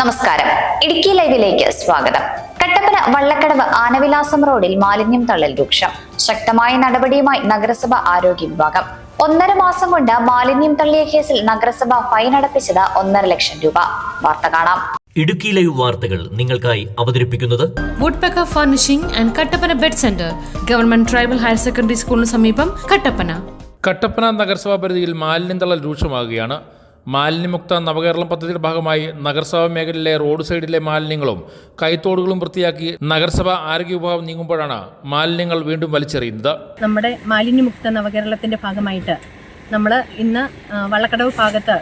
നമസ്കാരം. ഇടുക്കി ലൈവിലേക്ക് സ്വാഗതം. കട്ടപ്പന വള്ളക്കടവ് ആനവിലാസം റോഡിൽ മാലിന്യം തള്ളൽ രൂക്ഷം. ശക്തമായ നടപടിയുമായി നഗരസഭ ആരോഗ്യ വിഭാഗം. ഒന്നര മാസം കൊണ്ട് മാലിന്യം തള്ളിയ കേസിൽ നഗരസഭ ഫൈൻ അടപ്പിച്ചത് ഒന്നര ലക്ഷം രൂപ. വാർത്ത കാണാം. ഇടുക്കി ലൈവ് വാർത്തകൾ നിങ്ങൾക്കായി അവതരിപ്പിക്കുന്നത് woodpecker furnishing and Kattappana bed centre government tribal higher secondary സ്കൂളിന് സമീപം കട്ടപ്പന. കട്ടപ്പന നഗരസഭാ പരിധിയിൽ മാലിന്യം തള്ളൽ രൂക്ഷമാകുകയാണ്. മാലിന്യമുക്ത നവകേരളം പദ്ധതിയുടെ ഭാഗമായി നഗരസഭാ മേഖലയിലെ റോഡ് സൈഡിലെ മാലിന്യങ്ങളും കൈത്തോടുകളും വൃത്തിയാക്കി നഗരസഭ ആരോഗ്യ വിഭാഗം നീങ്ങുമ്പോഴാണ് മാലിന്യങ്ങൾ വീണ്ടും വലിച്ചെറിയുന്നത്. നമ്മുടെ മാലിന്യമുക്ത നവകേരളത്തിന്റെ ഭാഗമായിട്ട് നമ്മൾ ഇന്ന് വള്ളക്കടവ് ഭാഗത്ത്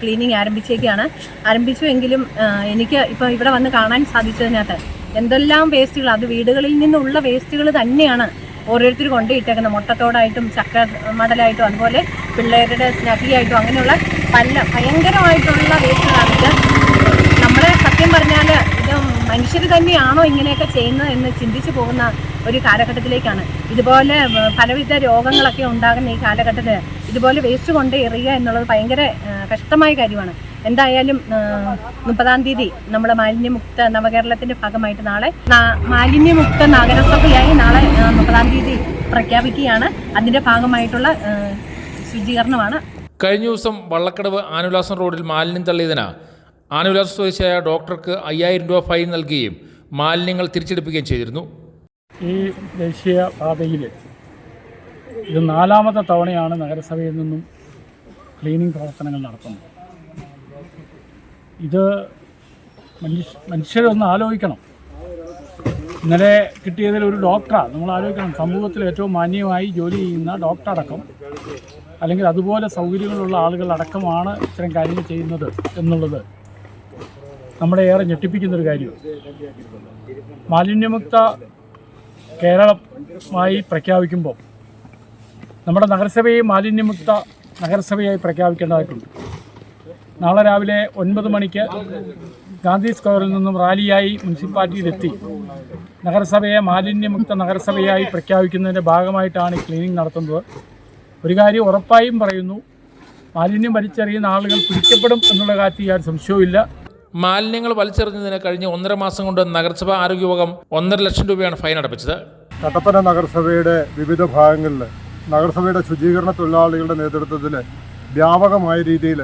ക്ലീനിങ് ആരംഭിച്ചേക്കാണ്. ആരംഭിച്ചു എങ്കിലും എനിക്ക് ഇപ്പോൾ ഇവിടെ വന്ന് കാണാൻ സാധിച്ചതിനകത്ത് എന്തെല്ലാം വേസ്റ്റുകൾ അത് വീടുകളിൽ നിന്നുള്ള വേസ്റ്റുകൾ തന്നെയാണ് ഓരോരുത്തർ കൊണ്ടുപോയിട്ടേക്കുന്നത്. മുട്ടത്തോടായിട്ടും ചക്ക മടലായിട്ടും അതുപോലെ പിള്ളേരുടെ സ്നഹിയായിട്ടും അങ്ങനെയുള്ള പല ഭയങ്കരമായിട്ടുള്ള വേസ്റ്റുകളാണിത്. നമ്മളെ സത്യം പറഞ്ഞാൽ ഇത് മനുഷ്യർ തന്നെയാണോ ഇങ്ങനെയൊക്കെ ചെയ്യുന്നത് എന്ന് ചിന്തിച്ചു പോകുന്ന ഒരു കാലഘട്ടത്തിലേക്കാണ്. ഇതുപോലെ പലവിധ രോഗങ്ങളൊക്കെ ഉണ്ടാകുന്ന ഈ കാലഘട്ടത്തിൽ ഇതുപോലെ വേസ്റ്റ് കൊണ്ട് എറിയുക എന്നുള്ളത് ഭയങ്കര കഷ്ടമായ കാര്യമാണ്. എന്തായാലും മുപ്പതാം തീയതി നമ്മുടെ മാലിന്യമുക്ത നവകേരളത്തിന്റെ ഭാഗമായിട്ട് നാളെ മാലിന്യമുക്ത നഗരസഭയായി നാളെ മുപ്പതാം തീയതി പ്രഖ്യാപിക്കുകയാണ്. അതിന്റെ ഭാഗമായിട്ടുള്ള ശുചീകരണമാണ്. കഴിഞ്ഞ ദിവസം വള്ളക്കടവ് ആനുലാസം റോഡിൽ മാലിന്യം തള്ളിയതിന് ആനുലാസം സ്വദേശിയായ ഡോക്ടർക്ക് അയ്യായിരം രൂപ ഫൈൻ നൽകുകയും മാലിന്യങ്ങൾ തിരിച്ചെടുപ്പിക്കുകയും ചെയ്തിരുന്നു. ഈ ദേശീയ പാതയിൽ ഇത് നാലാമത്തെ തവണയാണ് നഗരസഭയിൽ നിന്നും ക്ലീനിങ് പ്രവർത്തനങ്ങൾ നടത്തുന്നത്. ഇത് മനുഷ്യ മനുഷ്യരൊന്ന് ആലോചിക്കണം. ഇന്നലെ കിട്ടിയതിൽ ഒരു ഡോക്ടറാണ് നമ്മൾ ആലോചിക്കണം. സമൂഹത്തിൽ ഏറ്റവും മാന്യമായി ജോലി ചെയ്യുന്ന ഡോക്ടർ അടക്കം അല്ലെങ്കിൽ അതുപോലെ സൗകര്യങ്ങളുള്ള ആളുകൾ അടക്കമാണ് ഇത്തരം കാര്യങ്ങൾ ചെയ്യുന്നത് എന്നുള്ളത് നമ്മളെ ഏറെ ഞെട്ടിപ്പിക്കുന്നൊരു കാര്യമാണ്. മാലിന്യമുക്ത കേരളമായി പ്രഖ്യാപിക്കുമ്പോൾ നമ്മുടെ നഗരസഭയെ മാലിന്യമുക്ത നഗരസഭയായി പ്രഖ്യാപിക്കേണ്ടതായിട്ടുണ്ട്. നാളെ രാവിലെ ഒൻപത് മണിക്ക് ഗാന്ധി സ്ക്വയറിൽ നിന്നും റാലിയായി മുനിസിപ്പാലിറ്റിയിലെത്തി. നഗരസഭയെ മാലിന്യമുക്ത നഗരസഭയായി പ്രഖ്യാപിക്കുന്നതിന്റെ ഭാഗമായിട്ടാണ് ഈ ക്ലീനിങ് നടത്തുന്നത്. ഒരു കാര്യം ഉറപ്പായും പറയുന്നു മാലിന്യം വലിച്ചെറിയുന്ന ആളുകൾ പിടിക്കപ്പെടും എന്നുള്ള കാര്യത്തിൽ യാതൊരു സംശയവുമില്ല മാലിന്യങ്ങൾ വലിച്ചെറിഞ്ഞതിന് കഴിഞ്ഞ ഒന്നര മാസം കൊണ്ട് നഗരസഭാ ആരോഗ്യവകം ഒന്നര ലക്ഷം രൂപയാണ് ഫൈൻ അടപ്പിച്ചത്. കട്ടപ്പന നഗരസഭയുടെ വിവിധ ഭാഗങ്ങളിൽ നഗരസഭയുടെ ശുചീകരണ തൊഴിലാളികളുടെ നേതൃത്വത്തിൽ വ്യാപകമായ രീതിയിൽ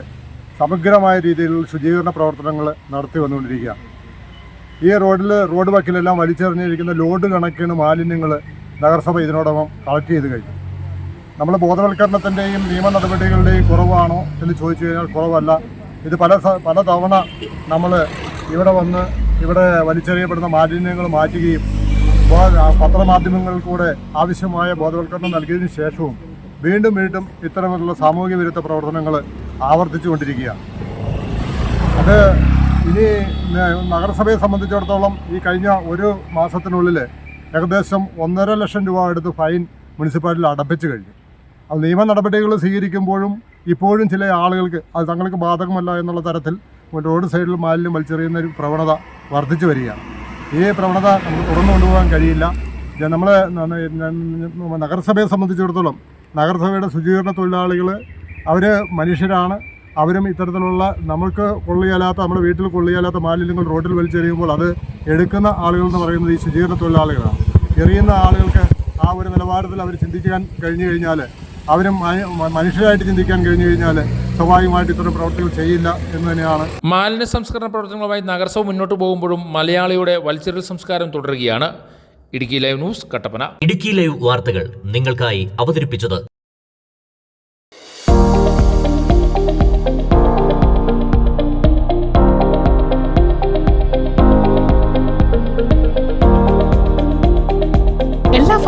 സമഗ്രമായ രീതിയിലുള്ള ശുചീകരണ പ്രവർത്തനങ്ങൾ നടത്തി വന്നുകൊണ്ടിരിക്കുകയാണ് ഈ റോഡിൽ റോഡ് വക്കിലെല്ലാം വലിച്ചെറിഞ്ഞിരിക്കുന്ന ലോഡ് കണക്കിന് മാലിന്യങ്ങൾ നഗരസഭ ഇതിനോടകം കളക്ട് ചെയ്ത് കഴിഞ്ഞു. നമ്മൾ ബോധവൽക്കരണത്തിന്റെയും നിയമ നടപടികളുടെയും കുറവാണോ എന്ന് ചോദിച്ചു കഴിഞ്ഞാൽ കുറവല്ല. ഇത് പല പല തവണ നമ്മൾ ഇവിടെ വന്ന് ഇവിടെ വലിച്ചെറിയപ്പെടുന്ന മാലിന്യങ്ങൾ മാറ്റുകയും പത്രമാധ്യമങ്ങൾക്കൂടെ ആവശ്യമായ ബോധവൽക്കരണം നൽകിയതിനു ശേഷവും വീണ്ടും വീണ്ടും ഇത്തരത്തിലുള്ള സാമൂഹ്യ വിരുദ്ധ പ്രവർത്തനങ്ങൾ ആവർത്തിച്ചുകൊണ്ടിരിക്കുകയാണ്. അത് ഇനി നഗരസഭയെ സംബന്ധിച്ചിടത്തോളം ഈ കഴിഞ്ഞ ഒരു മാസത്തിനുള്ളിൽ ഏകദേശം ഒന്നര ലക്ഷം രൂപ എടുത്ത് ഫൈൻ മുനിസിപ്പാലിറ്റിയിൽ അടപ്പിച്ചു കഴിഞ്ഞു. അത് നിയമ നടപടികൾ സ്വീകരിക്കുമ്പോഴും ഇപ്പോഴും ചില ആളുകൾക്ക് അത് തങ്ങൾക്ക് ബാധകമല്ല എന്നുള്ള തരത്തിൽ റോഡ് സൈഡിൽ മാലിന്യം വലിച്ചെറിയുന്ന ഒരു പ്രവണത വർദ്ധിച്ചു വരികയാണ്. ഈ പ്രവണത നമുക്ക് തുറന്നു കൊണ്ടുപോകാൻ കഴിയില്ല. നമ്മൾ നഗരസഭയെ സംബന്ധിച്ചിടത്തോളം നഗരസഭയുടെ ശുചീകരണ തൊഴിലാളികൾ അവർ മനുഷ്യരാണ്. അവരും ഇത്തരത്തിലുള്ള നമുക്ക് കൊള്ളിയാലാത്ത നമ്മുടെ വീട്ടിൽ കൊള്ളിയാലാത്ത മാലിന്യങ്ങൾ റോഡിൽ വലിച്ചെറിയുമ്പോൾ അത് എടുക്കുന്ന ആളുകൾ എന്ന് പറയുന്നത് ഈ ശുചീകരണ തൊഴിലാളികളാണ്. എറിയുന്ന ആളുകൾക്ക് ആ ഒരു നിലവാരത്തിൽ അവർ ചിന്തിക്കാൻ കഴിഞ്ഞു കഴിഞ്ഞാൽ അവരും മനുഷ്യരായിട്ട് ചിന്തിക്കാൻ കഴിഞ്ഞു കഴിഞ്ഞാൽ സ്വാഭാവികമായിട്ട് ഇത്തരം പ്രവർത്തികൾ ചെയ്യില്ല എന്ന് തന്നെയാണ്. മാലിന്യ സംസ്കരണ പ്രവർത്തനങ്ങളുമായി നഗരസഭ മുന്നോട്ട് പോകുമ്പോഴും മലയാളിയുടെ വലിച്ചെറിയൽ സംസ്കാരം തുടരുകയാണ്. Idukki live news Kattappana. Idukki live വാർത്തകൾ നിങ്ങൾക്കായി അവതരിപ്പിച്ചത്